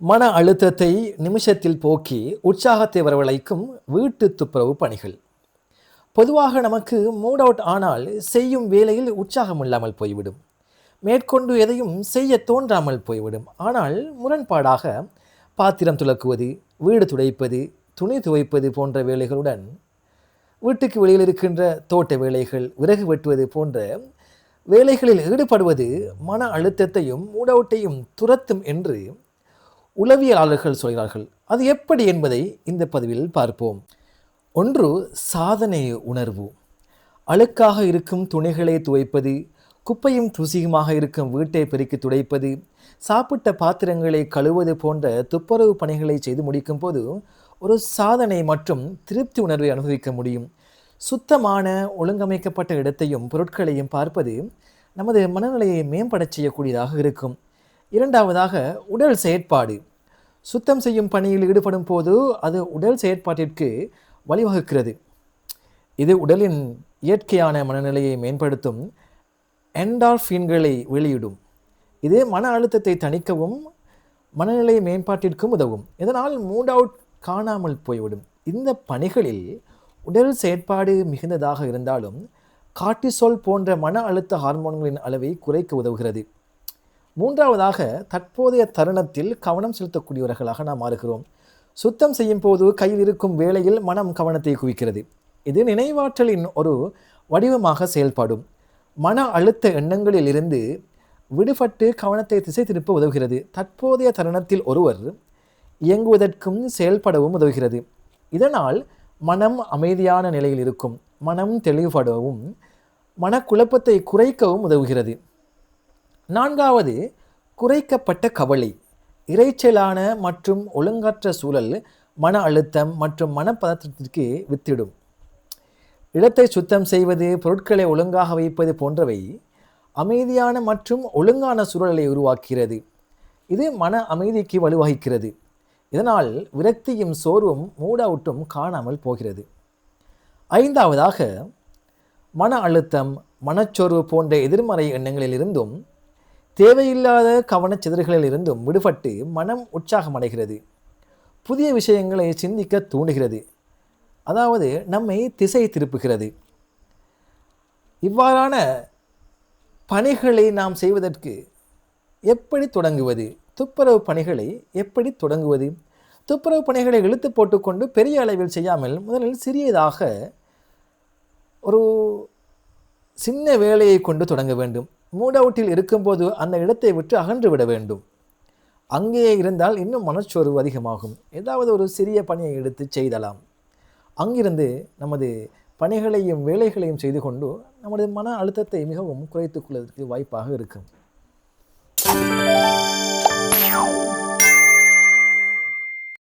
மன அழுத்தத்தை நிமிஷத்தில் போக்கி உற்சாகத்தை வரவழைக்கும் வீட்டு துப்புரவு பணிகள். பொதுவாக நமக்கு மூட் அவுட் ஆனால் செய்யும் வேலையில் உற்சாகம் இல்லாமல் போய்விடும். மேற்கொண்டு எதையும் செய்ய தோன்றாமல் போய்விடும். ஆனால் முரண்பாடாக பாத்திரம் துலக்குவது வீடு துடைப்பது துணி துவைப்பது போன்ற வேலைகளுடன் வீட்டுக்கு வெளியில் இருக்கின்ற தோட்ட வேலைகள் விறகு வெட்டுவது போன்ற வேலைகளில் ஈடுபடுவது மன அழுத்தத்தையும் மூட் அவுட்டையும் துரத்தும் என்று உளவியலாளர்கள் சொல்கிறார்கள். அது எப்படி என்பதை இந்த பதிவில் பார்ப்போம். ஒன்று சாதனை உணர்வு. அழுக்காக இருக்கும் துணிகளை துவைப்பது குப்பையும் தூசியுமாக இருக்கும் வீட்டை பெருக்கி துடைப்பது சாப்பிட்ட பாத்திரங்களை கழுவது போன்ற துப்புரவு பணிகளை செய்து முடிக்கும் போது ஒரு சாதனை மற்றும் திருப்தி உணர்வை அனுபவிக்க முடியும். சுத்தமான ஒழுங்கமைக்கப்பட்ட இடத்தையும் பொருட்களையும் பார்ப்பது நமது மனநிலையை மேம்படச் செய்யக்கூடியதாக இருக்கும். இரண்டாவதாக உடல் செயற்பாடு. சுத்தம் செய்யும் பணியில் ஈடுபடும் போது அது உடல் செயற்பாட்டிற்கு வழிவகுக்கிறது. இது உடலின் இயற்கையான மனநிலையை மேம்படுத்தும் என்டார்ஃபின்களை வெளியிடும். இது மன அழுத்தத்தை தணிக்கவும் மனநிலை மேம்பாட்டிற்கும் உதவும். இதனால் மூட் அவுட் காணாமல் போய்விடும். இந்த பணிகளில் உடல் செயற்பாடு மிகுந்ததாக இருந்தாலும் கார்டிசோல் போன்ற மன அழுத்த ஹார்மோன்களின் அளவை குறைக்க உதவுகிறது. மூன்றாவதாக தற்போதைய தருணத்தில் கவனம் செலுத்தக்கூடியவர்களாக நாம் மாறுகிறோம். சுத்தம் செய்யும் போது கையில் இருக்கும் வேளையில் மனம் கவனத்தை குவிக்கிறது. இது நினைவாற்றலின் ஒரு வடிவமாக செயல்படும். மன அழுத்த எண்ணங்களில் இருந்து விடுபட்டு கவனத்தை திசை திருப்ப உதவுகிறது. தற்போதைய தருணத்தில் ஒருவர் இயங்குவதற்கும் செயல்படவும் உதவுகிறது. இதனால் மனம் அமைதியான நிலையில் இருக்கும். மனம் தெளிவுபடவும் மனக்குழப்பத்தை குறைக்கவும் உதவுகிறது. நான்காவது குறைக்கப்பட்ட கவலை. இறைச்சலான மற்றும் ஒழுங்கற்ற சூழல் மன அழுத்தம் மற்றும் மனப்பதற்றத்திற்கு வித்திடும். இடத்தை சுத்தம் செய்வது பொருட்களை ஒழுங்காக வைப்பது போன்றவை அமைதியான மற்றும் ஒழுங்கான சூழலை உருவாக்குகிறது. இது மன அமைதிக்கு வலுவகிக்கிறது இதனால் விரக்தியும் சோர்வும் மூடவுட்டும் காணாமல் போகிறது. ஐந்தாவதாக மன அழுத்தம் மனச்சோர்வு போன்ற எதிர்மறை எண்ணங்களிலிருந்தும் தேவையில்லாத கவனச்சிதறுகளிலிருந்தும் விடுபட்டு மனம் உற்சாகமடைகிறது. புதிய விஷயங்களை சிந்திக்க தூண்டுகிறது. அதாவது நம்மை திசை திருப்புகிறது. இவ்வாறான பணிகளை நாம் செய்வதற்கு எப்படி தொடங்குவது? துப்புரவு பணிகளை எப்படி தொடங்குவது? துப்புரவு பணிகளை இழுத்து போட்டுக்கொண்டு பெரிய அளவில் செய்யாமல் முதலில் சிறியதாக ஒரு சின்ன வேலையை கொண்டு தொடங்க வேண்டும். மூட் அவுட்டில் இருக்கும்போது அந்த இடத்தை விட்டு அகன்று விட வேண்டும். அங்கேயே இருந்தால் இன்னும் மனச்சோர்வு அதிகமாகும். ஏதாவது ஒரு சிறிய பணியை எடுத்து செய்தலாம். அங்கிருந்து நமது பணிகளையும் வேலைகளையும் செய்து கொண்டு நமது மன அழுத்தத்தை மிகவும் குறைத்துக் கொள்வதற்கு வாய்ப்பாக இருக்கும்.